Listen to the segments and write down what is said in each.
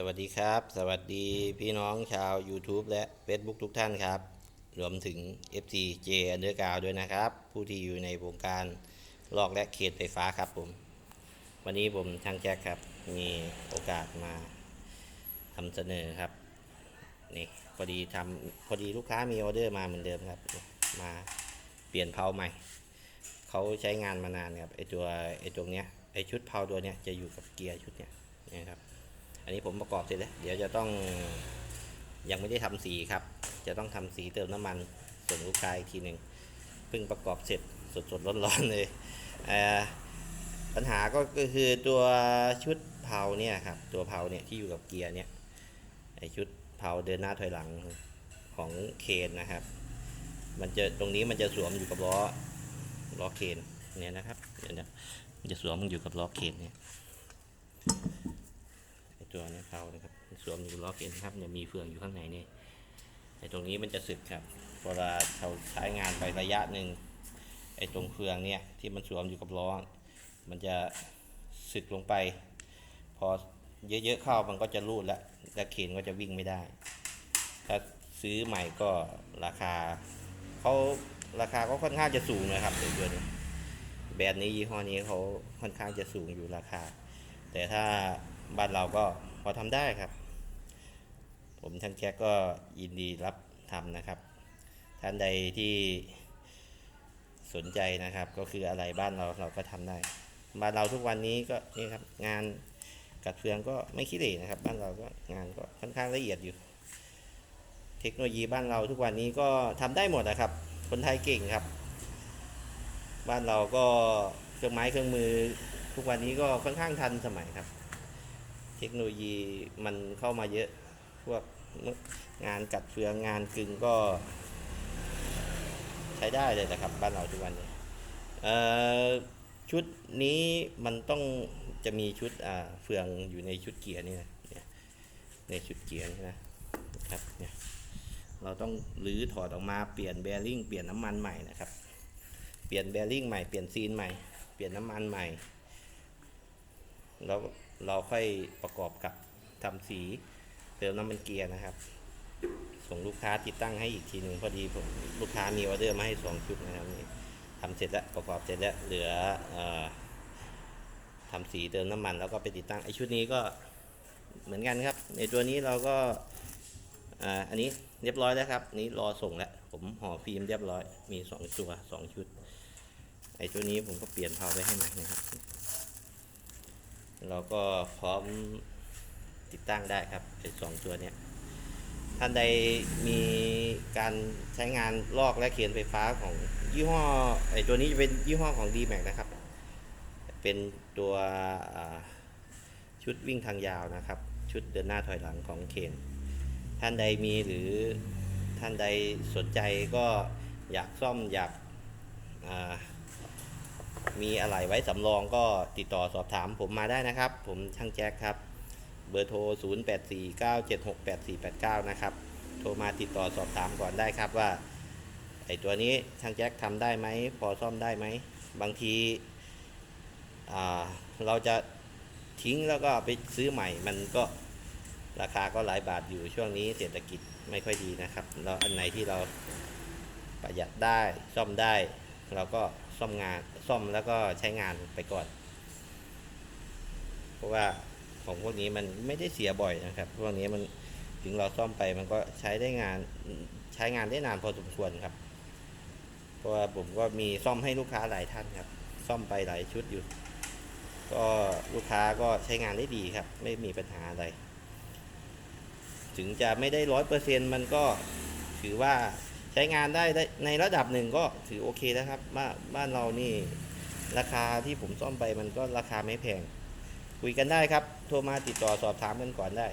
สวัสดีครับ สวัสดีพี่น้องชาว YouTube และ Facebook ทุกท่านครับ รวมถึง FC J อันเดอร์กาวด้วยนะครับ ผู้ที่อยู่ในวงการลอกและเขตไฟฟ้าครับผม วันนี้ผมช่างแจ็คครับ มีโอกาสมาทำเสนอครับ นี่พอดีทำพอดีลูกค้ามีออเดอร์มาเหมือนเดิมครับ มาเปลี่ยนเพาใหม่ เขาใช้งานมานานครับไอตัวไอตรงเนี้ยไอชุดเพาตัวเนี้ยจะอยู่กับเกียร์ชุดเนี้ยนะครับ อันนี้ผมประกอบเสร็จแล้ว เดี๋ยวจะต้องยังไม่ได้ทำสีครับ จะต้องทำสีเติมน้ำมันส่งลูกค้าอีกทีหนึ่งเพิ่งประกอบเสร็จสดๆร้อนๆเลยเปัญหาก็คือตัวชุดเพาเนี่ยครับตัวเพาเนี่ยที่อยู่กับเกียร์เนี่ยไอชุดเพาเดินหน้าถอยหลังของเคนนะครับ มันจะตรงนี้มันจะสวมอยู่กับล้อล้อเคนเนี่ยนะครับเนี่ยนะมันจะสวมอยู่กับล้อเคนเนี่ย ตัวเนี้เขานะครับ สวมอยู่ล้อเกนครับเนี่ยมีเฟืองอยู่ข้างในนี่ไอ้ตรงนี้มันจะสึกครับเวลาเราใช้งานไประยะหนึ่งไอ้ตรงเฟืองเนี่ยที่มันสวมอยู่กับล้อ มันจะสึกลงไป พอเยอะๆเข้ามันก็จะรูดแล้วและเคนก็จะวิ่งไม่ได้ ถ้าซื้อใหม่ก็ราคาเขาราคาก็ค่อนข้างจะสูงนะครับเดี๋ยวตัวนี้แบรนด์นี้ยี่ห้อนี้เขาค่อนข้างจะสูงอยู่ราคา แต่ถ้า บ้านเราก็พอทำได้ครับ ผมช่างแจ็คก็ยินดีรับทำนะครับ ท่านใดที่สนใจนะครับ ก็คืออะไรบ้านเราเราก็ทำได้ บ้านเราทุกวันนี้ก็นี่ครับงานกัดเฟืองก็ไม่ขี้เหร่นะครับ บ้านเราก็งานก็ค่อนข้างละเอียดอยู่ เทคโนโลยีบ้านเราทุกวันนี้ก็ทำได้หมดนะครับ คนไทยเก่งครับ บ้านเราก็เครื่องไม้เครื่องมือ ทุกวันนี้ก็ค่อนข้างทันสมัยครับ เทคโนโลยีมันเข้ามาเยอะพวกงานกัดเฟืองงานกึ่งก็ ใช้ได้เลยนะครับ บ้านเราทุกวันนี้ชุดนี้มันต้องจะมีชุดเฟืองอยู่ในชุดเกียร์นี่นะในชุดเกียร์นี่นะครับเนี่ยเราต้องรื้อถอดออกมาเปลี่ยนแบริ่งเปลี่ยนน้ำมันใหม่นะครับเปลี่ยนแบริ่งใหม่เปลี่ยนซีนใหม่ เปลี่ยนน้ำมันใหม่แล้ว เราค่อยประกอบกับทำสีเติมน้ำมันเกียร์นะครับ ส่งลูกค้าติดตั้งให้อีกทีหนึ่งพอดีผมลูกค้ามีออเดอร์มาให้สองชุดนะครับนี่ทำเสร็จแล้วประกอบเสร็จแล้วเหลืออทำสีเติมน้ำมันแล้วก็ไปติดตั้งไอชุดนี้ก็เหมือนกันครับ ในตัวนี้เราก็ออันนี้เรียบร้อยแล้วครับ นี่รอส่งแล้วผมห่อฟิล์มเรียบร้อยมีสองตัวสองชุด ไอตัวนี้ผมก็เปลี่ยนเพาไปให้ใหม่นะครับ เราก็พร้อมติดตั้งได้ครับไอ้สองตัวเนี้ยท่านใดมีการใช้งานลอกและเขียนไฟฟ้าของยี่ห้อไอ้ตัวนี้จะเป็นยี่ห้อของ d m a x นะครับ เป็นตัวชุดวิ่งทางยาวนะครับ ชุดเดินหน้าถอยหลังของเคนท่านใดมีหรือท่านใดสนใจก็อยากซ่อมอยากอ่า มีอะไรไว้สำรองก็ติดต่อสอบถามผมมาได้นะครับ ผมช่างแจ็คครับ เบอร์โทร 0849768489 นะครับ โทรมาติดต่อสอบถามก่อนได้ครับว่าไอตัวนี้ช่างแจ็คทำได้ไหม พอซ่อมได้ไหม บางทีเราจะทิ้งแล้วก็ไปซื้อใหม่มันก็ราคาก็หลายบาทอยู่ช่วงนี้เศรษฐกิจไม่ค่อยดีนะครับ เราอันไหนที่เราประหยัดได้ซ่อมได้เราก็ ซ่อมงานซ่อมแล้วก็ใช้งานไปก่อน เพราะว่าของพวกนี้มันไม่ได้เสียบ่อยนะครับพวกนี้มันถึงเราซ่อมไปมันก็ใช้ได้งานใช้งานได้นานพอสมควรครับ เพราะว่าผมก็มีซ่อมให้ลูกค้าหลายท่านครับ ซ่อมไปหลายชุดอยู่ ก็ลูกค้าก็ใช้งานได้ดีครับ ไม่มีปัญหาอะไร ถึงจะไม่ได้ร้อยเปอร์เซ็นต์มันก็ถือว่า ช้งานได้ได้ในระดับหนึ่งก็ถือโอเคแล้วครับบ้านบ้านเรานี่ราคาที่ผมซ่อมไปมันก็ราคาไม่แพง คุยกันได้ครับ โทรมาติดต่อสอบถามกันก่อนได้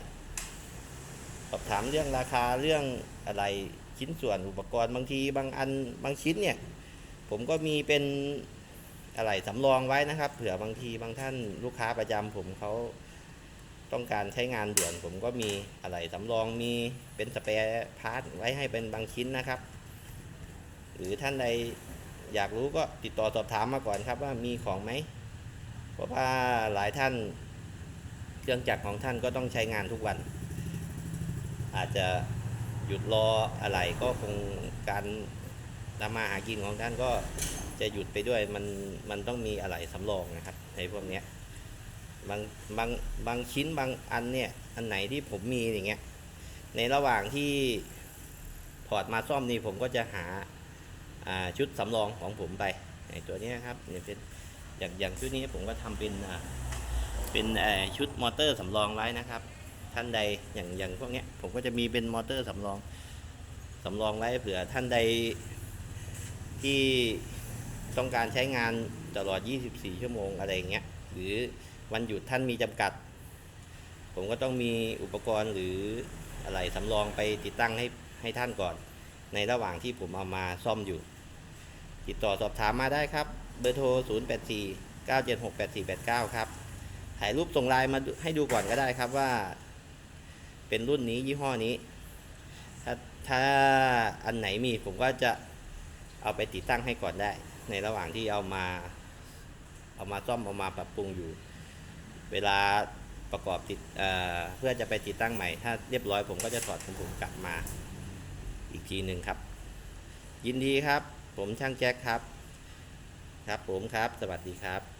สอบถามเรื่องราคาเรื่องอะไรชิ้นส่วนอุปกรณ์บางทีบางอันบางชิ้นเนี่ย ผมก็มีเป็นอะไรสำรองไว้นะครับ เผื่อบางทีบางท่านลูกค้าประจำผมเขาต้องการใช้งานด่วนผมก็มีอะไรสำรองมีเป็นสเปร์พาร์ทไว้ให้เป็นบางชิ้นนะครับ หรือท่านใดอยากรู้ก็ติดต่อสอบถามมาก่อนครับว่ามีของไหมเพราะว่าหลายท่านเครื่องจักรของท่านก็ต้องใช้งานทุกวัน อาจจะหยุดรออะไรก็คงการทำมาหากินของท่านก็จะหยุดไปด้วยมันมันต้องมีอะไรสำรองนะครับในพวกนี้บางบางบางชิ้นบางอันเนี่ยอันไหนที่ผมมีอย่างเงี้ยในระหว่างที่ถอดมาซ่อมนี่ผมก็จะหา ชุดสำรองของผมไปไอ้ตัวนี้ครับเนี่ยเป็นอย่างอย่างชุดนี้ผมก็ทำเป็นเป็นชุดมอเตอร์สำรองไว้นะครับ ท่านใดอย่างอย่างพวกนี้ผมก็จะมีเป็นมอเตอร์สำรองสำรองไว้เผื่อท่านใดที่ต้องการใช้งานตลอด 24 ชั่วโมงอะไรอย่างเงี้ย หรือวันหยุดท่านมีจำกัด ผมก็ต้องมีอุปกรณ์หรืออะไรสำรองไปติดตั้งให้ให้ท่านก่อน ในระหว่างที่ผมเอามาซ่อมอยู่ ติดต่อสอบถามมาได้ครับ เบอร์โทร 084 976 8489 ครับถ่ายรูปส่งไลน์มาให้ดูก่อนก็ได้ครับว่า เป็นรุ่นนี้ยี่ห้อนี้ ถ้าถ้าอันไหนมีผมก็จะเอาไปติดตั้งให้ก่อนได้ ในระหว่างที่เอามา เอามาซ่อมเอามาปรับปรุงอยู่ เวลาประกอบติดเเพื่อจะไปติดตั้งใหม่ ถ้าเรียบร้อยผมก็จะถอดของผมกลับมาอีกทีหนึ่งครับ ยินดีครับ ผมช่างแจ็คครับ ครับผมครับ สวัสดีครับ